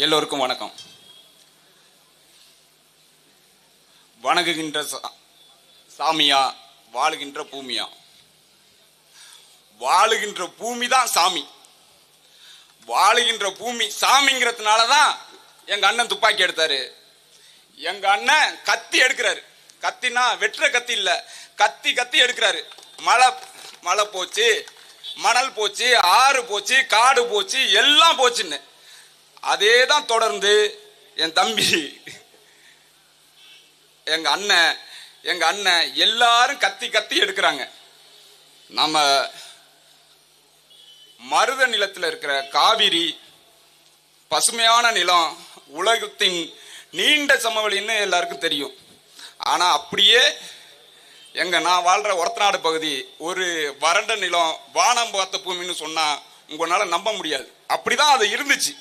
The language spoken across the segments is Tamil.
எல்லோருக்கும் வணக்கம். வணங்குகின்ற சாமியா வாழுகின்ற பூமியா? வாழுகின்ற பூமி தான் சாமி. வாழுகின்ற பூமி சாமிங்கிறதுனால தான் எங்க அண்ணன் துப்பாக்கி எடுத்தாரு. எங்க அண்ணன் கத்தி எடுக்கிறாரு. கத்தினா வெட்டுற கத்தி இல்ல. கத்தி கத்தி எடுக்கிறாரு. மழை மழை போச்சு மணல் போச்சு ஆறு போச்சு காடு போச்சு எல்லாம் போச்சுன்னு. அதே தான் தொடர்ந்து என் தம்பி எங்க அண்ணன் எங்க அண்ணன் எல்லாரும் கத்தி கத்தி எடுக்கிறாங்க. நம்ம மருத நிலத்தில் இருக்கிற காவிரி பசுமையான நிலம் உலகத்தின் நீண்ட சமவெளின்னு எல்லாருக்கும் தெரியும். ஆனா அப்படியே எங்க நான் வாழ்ற ஒரத்தநாடு பகுதி ஒரு வறண்ட நிலம் வானம் பார்த்த பூமின்னு சொன்னா உங்களால நம்ப முடியாது. அப்படிதான் அது இருந்துச்சு.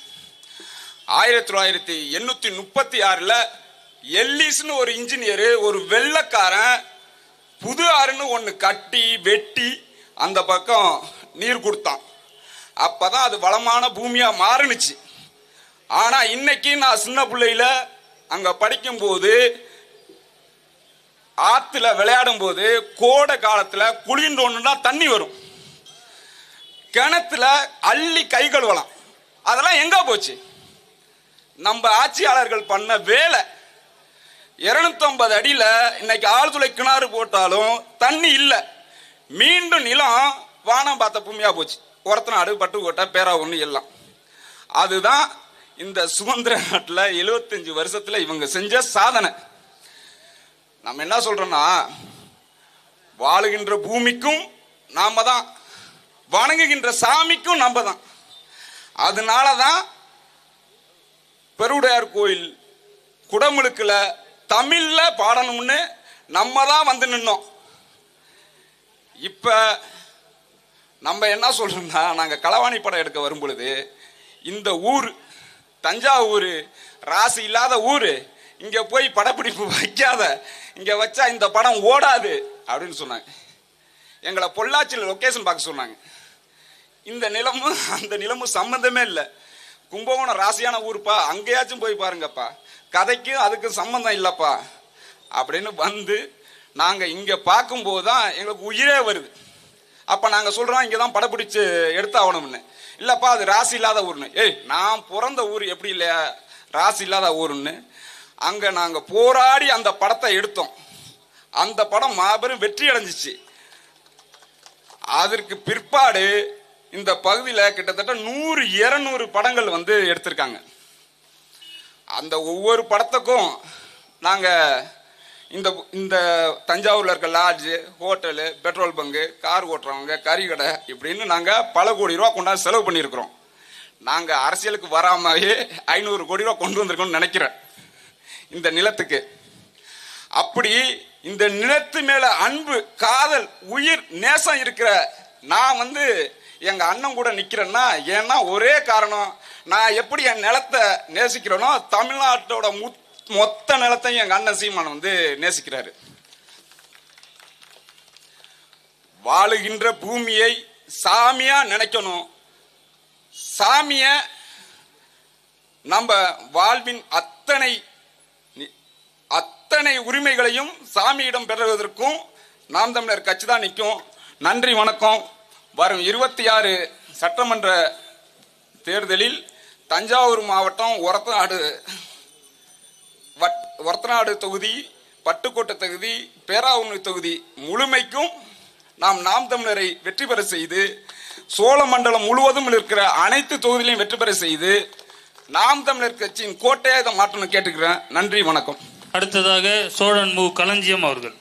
ஆயிரத்தி தொள்ளாயிரத்தி எண்ணூத்தி முப்பத்தி ஆறுல எல்லிஸ்னு ஒரு இன்ஜினியரு ஒரு வெள்ளக்காரன் புது ஆறுன்னு ஒன்று கட்டி வெட்டி அந்த பக்கம் நீர் கொடுத்தான். அப்பதான் அது வளமான பூமியா மாறுனுச்சு. ஆனா இன்னைக்கு நான் சின்ன பிள்ளையில அங்க படிக்கும்போது ஆத்துல விளையாடும் போது கோடை காலத்துல குளிர்ந்தோன்னா தண்ணி வரும். கிணத்துல அள்ளி கை கழுவலாம். அதெல்லாம் எங்க போச்சு? நம்ம ஆட்சியாளர்கள் பண்ண வேலை. இருநூத்தம்பது அடியில் இன்னைக்கு ஆழ்துளை கிணறு போட்டாலும் தண்ணி இல்லை. மீண்டும் நிலம் வானம் பார்த்த பூமியாக போச்சு. ஒரத்தநாடு பட்டுக்கோட்டை ஒன்று எல்லாம். அதுதான் இந்த சுதந்திர நாட்டில் எழுபத்தஞ்சு வருஷத்தில் இவங்க செஞ்ச சாதனை. நம்ம என்ன சொல்கிறோன்னா வாழுகின்ற பூமிக்கும் நாம் தான் வணங்குகின்ற சாமிக்கும் நம்ம தான் அதனால தான் பெருவுடையார் கோயில் குடமுழுக்கில் தமிழில் பாடணும்னு நம்ம தான் வந்து நின்னோம். இப்போ நம்ம என்ன சொல்கிறோம்னா நாங்கள் களவாணி படம் எடுக்க வரும் பொழுது இந்த ஊர் தஞ்சாவூர் ராசி இல்லாத ஊர் இங்கே போய் படப்பிடிப்பு வைக்காத இங்கே வச்சா இந்த படம் ஓடாது அப்படின்னு சொன்னாங்க. எங்களை பொள்ளாச்சியில் லொக்கேஷன் பார்க்க சொன்னாங்க. இந்த நிலமும் அந்த நிலமும் சம்மந்தமே இல்லை. கும்பகோணம் ராசியான ஊருப்பா அங்கேயாச்சும் போய் பாருங்கப்பா. கதைக்கும் அதுக்கும் சம்மந்தம் இல்லைப்பா. அப்படின்னு வந்து நாங்கள் இங்கே பார்க்கும்போது தான் எங்களுக்கு உயிரே வருது. அப்போ நாங்கள் சொல்கிறோம் இங்கே தான் படப்பிடிச்சு எடுத்தாகணும்னு. இல்லைப்பா அது ராசி இல்லாத ஊர்னு ஏய் நான் பிறந்த ஊர் எப்படி இல்லையா? ராசி இல்லாத ஊருன்னு. அங்கே நாங்கள் போராடி அந்த படத்தை எடுத்தோம். அந்த படம் மாபெரும் வெற்றி அடைஞ்சிச்சு. அதற்கு பிற்பாடு இந்த பகுதியில் கிட்டத்தட்ட நூறு இரநூறு படங்கள் வந்து எடுத்திருக்காங்க. அந்த ஒவ்வொரு படத்துக்கும் நாங்கள் இந்த இந்த தஞ்சாவூரில் இருக்க lodge hotel petrol bunk car ஓட்டுறவங்க கறி கடை இப்படின்னு நாங்கள் பல கோடி ரூபா கொண்டாந்து செலவு பண்ணியிருக்கிறோம். நாங்கள் அரசியலுக்கு வராமாவே ஐநூறு கோடி ரூபா கொண்டு வந்திருக்கோம்னு நினைக்கிறேன். இந்த நிலத்துக்கு. அப்படி இந்த நிலத்து மேலே அன்பு காதல் உயிர் நேசம் இருக்கிற நான் வந்து எங்க அண்ணன் கூட நிக்கிறேன்னா ஏன்னா ஒரே காரணம் நான் எப்படி என் நிலத்தை நேசிக்கிறேனோ தமிழ்நாட்டோட முத்- மொத்த நிலத்தையும் எங்க அண்ணன் சீமான் வந்து நேசிக்கிறாரு. வாழுகின்ற பூமியை சாமியா நினைக்கணும். சாமிய நம்ம வாழ்வின் அத்தனை அத்தனை உரிமைகளையும் சாமியிடம் பெறுவதற்கும் நாம் தமிழர் கட்சி தான் நிற்கும். நன்றி வணக்கம். வரும் இருபத்தி ஆறு சட்டமன்ற தேர்தலில் தஞ்சாவூர் மாவட்டம் ஒரத்தநாடு வட் ஒரத்தநாடு தொகுதி பட்டுக்கோட்டை தொகுதி பேராவூர் தொகுதி முழுமைக்கும் நாம் நாம் தமிழரை வெற்றி பெற செய்து சோழ மண்டலம் முழுவதும் இருக்கிற அனைத்து தொகுதியிலையும் வெற்றி பெற செய்து நாம் தமிழர் கட்சியின் கோட்டையை இதை மாற்றணும் கேட்டுக்கிறேன். நன்றி வணக்கம். அடுத்ததாக சோழன் மு. களஞ்சியம் அவர்கள்.